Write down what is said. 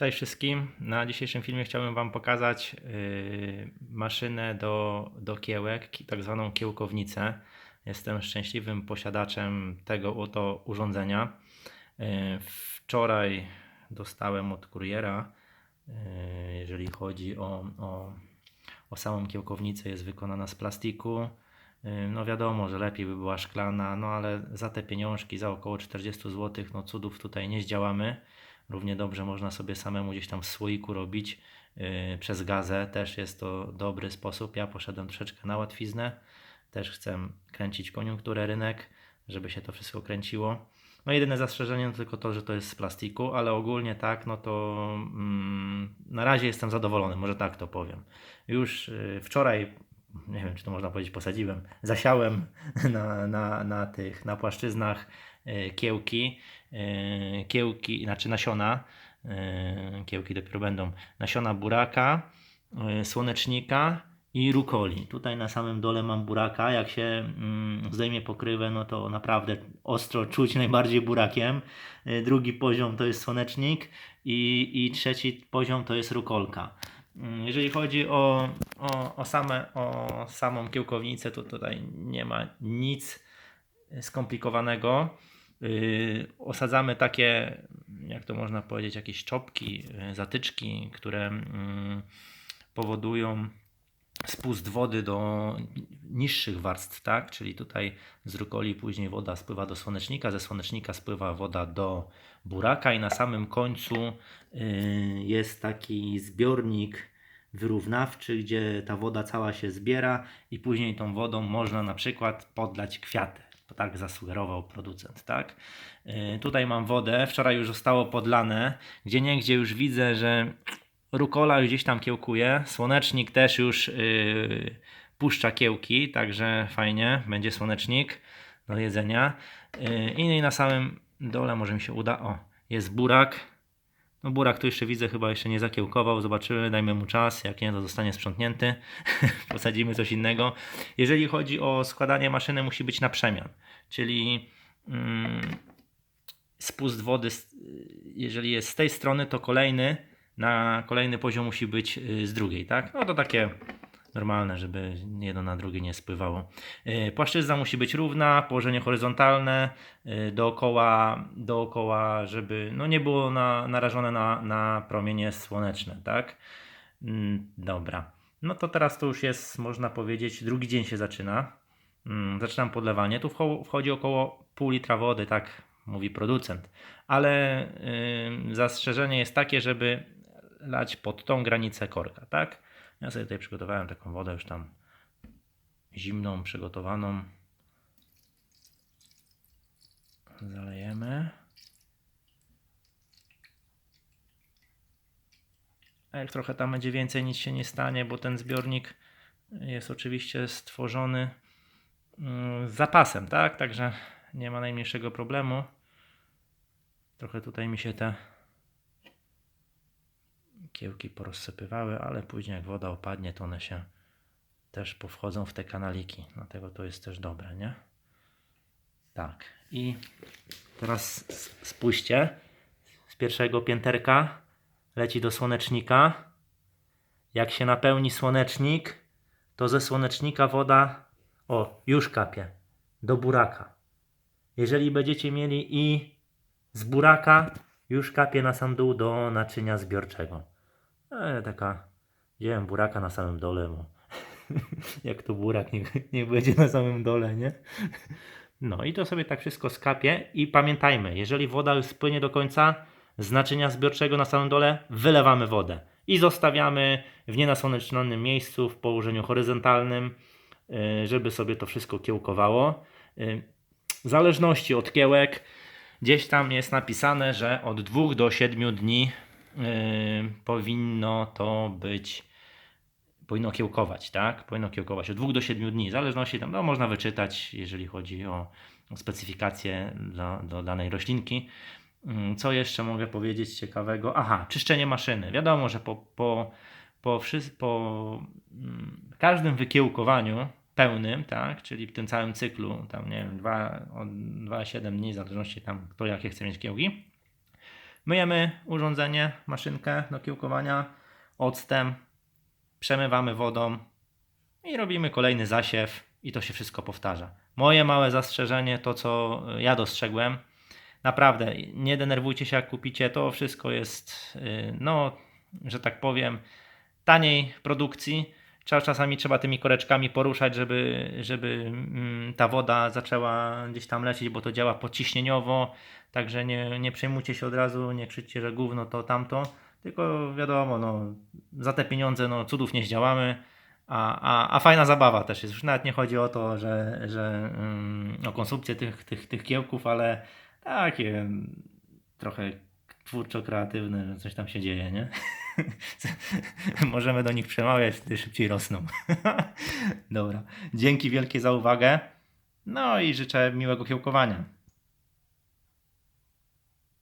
Cześć wszystkim. Na dzisiejszym filmie chciałbym Wam pokazać yy, maszynę do, do kiełek, ki- tak zwaną kiełkownicę. Jestem szczęśliwym posiadaczem tego oto urządzenia. Yy, wczoraj dostałem od kuriera, yy, jeżeli chodzi o, o, o samą kiełkownicę, jest wykonana z plastiku. Yy, No wiadomo, że lepiej by była szklana, no ale za te pieniążki, za około 40 zł, no cudów tutaj nie zdziałamy. Równie dobrze można sobie samemu gdzieś tam w słoiku robić yy, przez gazę. Też jest to dobry sposób. Ja poszedłem troszeczkę na łatwiznę. Też chcę kręcić koniunkturę rynek, żeby się to wszystko kręciło. No jedyne zastrzeżenie to tylko to, że to jest z plastiku, ale ogólnie tak, no to mm, na razie jestem zadowolony, może tak to powiem. Już yy, wczoraj, nie wiem czy to można powiedzieć, posadziłem, zasiałem na, na, na tych, na płaszczyznach yy, kiełki, yy, kiełki, znaczy nasiona, yy, kiełki dopiero będą, nasiona buraka, słonecznika i rukoli. Tutaj na samym dole mam buraka, jak się mm, zdejmie pokrywę, no to naprawdę ostro czuć najbardziej burakiem. Drugi poziom to jest słonecznik i, i trzeci poziom to jest rukolka. Mm, Jeżeli chodzi o, o, o, same, o samą kiełkownicę, to tutaj nie ma nic skomplikowanego. Yy, osadzamy takie, jak to można powiedzieć, jakieś czopki, yy, zatyczki, które mm, powodują spust wody do niższych warstw, tak? Czyli tutaj z rukoli później woda spływa do słonecznika, ze słonecznika spływa woda do buraka i na samym końcu yy, jest taki zbiornik wyrównawczy, gdzie ta woda cała się zbiera i później tą wodą można na przykład podlać kwiaty. Tak zasugerował producent, tak? Yy, tutaj mam wodę, wczoraj już zostało podlane, gdzie niegdzie już widzę, że rukola gdzieś tam kiełkuje, słonecznik też już yy, puszcza kiełki, także fajnie, będzie słonecznik do jedzenia. Yy, I na samym dole może mi się uda, o, jest burak. No burak tu jeszcze widzę, chyba jeszcze nie zakiełkował, zobaczymy, dajmy mu czas, jak nie to zostanie sprzątnięty, posadzimy coś innego. Jeżeli chodzi o składanie maszyny musi być na przemian, czyli mm, spust wody, jeżeli jest z tej strony, to kolejny na kolejny poziom musi być y, z drugiej, tak? No to takie normalne, żeby jedno na drugie nie spływało. Y, Płaszczyzna musi być równa, położenie horyzontalne, y, dookoła, dookoła żeby no nie było na, narażone na, na promienie słoneczne, tak? Mm, Dobra. No to teraz to już jest, można powiedzieć, drugi dzień się zaczyna. Mm, Zaczynam podlewanie. Tu wcho- wchodzi około pół litra wody, tak mówi producent. Ale zastrzeżenie jest takie, żeby lać pod tą granicę korka, tak? Ja sobie tutaj przygotowałem taką wodę już tam zimną, przygotowaną. Zalejemy. A jak trochę tam będzie więcej, nic się nie stanie, bo ten zbiornik jest oczywiście stworzony mm, z zapasem, tak? Także nie ma najmniejszego problemu. Trochę tutaj mi się te kiełki porozsypywały, ale później jak woda opadnie, to one się też powchodzą w te kanaliki. Dlatego to jest też dobre, nie? Tak. I teraz spójrzcie. Z pierwszego pięterka leci do słonecznika. Jak się napełni słonecznik, to ze słonecznika woda, o, już kapie, do buraka. Jeżeli będziecie mieli i z buraka, już kapie na sam dół do naczynia zbiorczego. E, taka, wziąłem buraka na samym dole, bo jak to burak niech będzie na samym dole, nie? No i to sobie tak wszystko skapie i pamiętajmy, jeżeli woda już spłynie do końca z naczynia zbiorczego na samym dole, wylewamy wodę i zostawiamy w nienasłonecznionym miejscu w położeniu horyzontalnym, y, żeby sobie to wszystko kiełkowało. Y, W zależności od kiełek, gdzieś tam jest napisane, że od 2 do 7 dni powinno to być powinno kiełkować, tak? Powinno kiełkować od 2 do 7 dni, w zależności tam, no można wyczytać, jeżeli chodzi o, specyfikację do danej roślinki. Mm, Co jeszcze mogę powiedzieć ciekawego? Aha, czyszczenie maszyny. Wiadomo, że po, po, po, wszy- po mm, każdym wykiełkowaniu pełnym, tak, czyli w tym całym cyklu, tam nie wiem, 2-7 dni, w zależności tam kto jakie chce mieć kiełki, Myjemy urządzenie, maszynkę do kiełkowania octem, przemywamy wodą i robimy kolejny zasiew i to się wszystko powtarza. Moje małe zastrzeżenie, to co ja dostrzegłem, naprawdę nie denerwujcie się jak kupicie, to wszystko jest, yy, no, że tak powiem, taniej produkcji. Czasami trzeba tymi koreczkami poruszać, żeby, żeby mm, ta woda zaczęła gdzieś tam lecieć, bo to działa pociśnieniowo. Także nie, nie przejmujcie się od razu, nie krzyczcie, że gówno to tamto. Tylko wiadomo, no, za te pieniądze no, cudów nie zdziałamy. A, a, a fajna zabawa też jest. Już nawet nie chodzi o to, że, że mm, o konsumpcję tych, tych, tych kiełków, ale takie mm, trochę twórczo-kreatywne, że coś tam się dzieje, nie? Możemy do nich przemawiać, wtedy szybciej rosną. Dobra. Dzięki wielkie za uwagę. No i życzę miłego kiełkowania.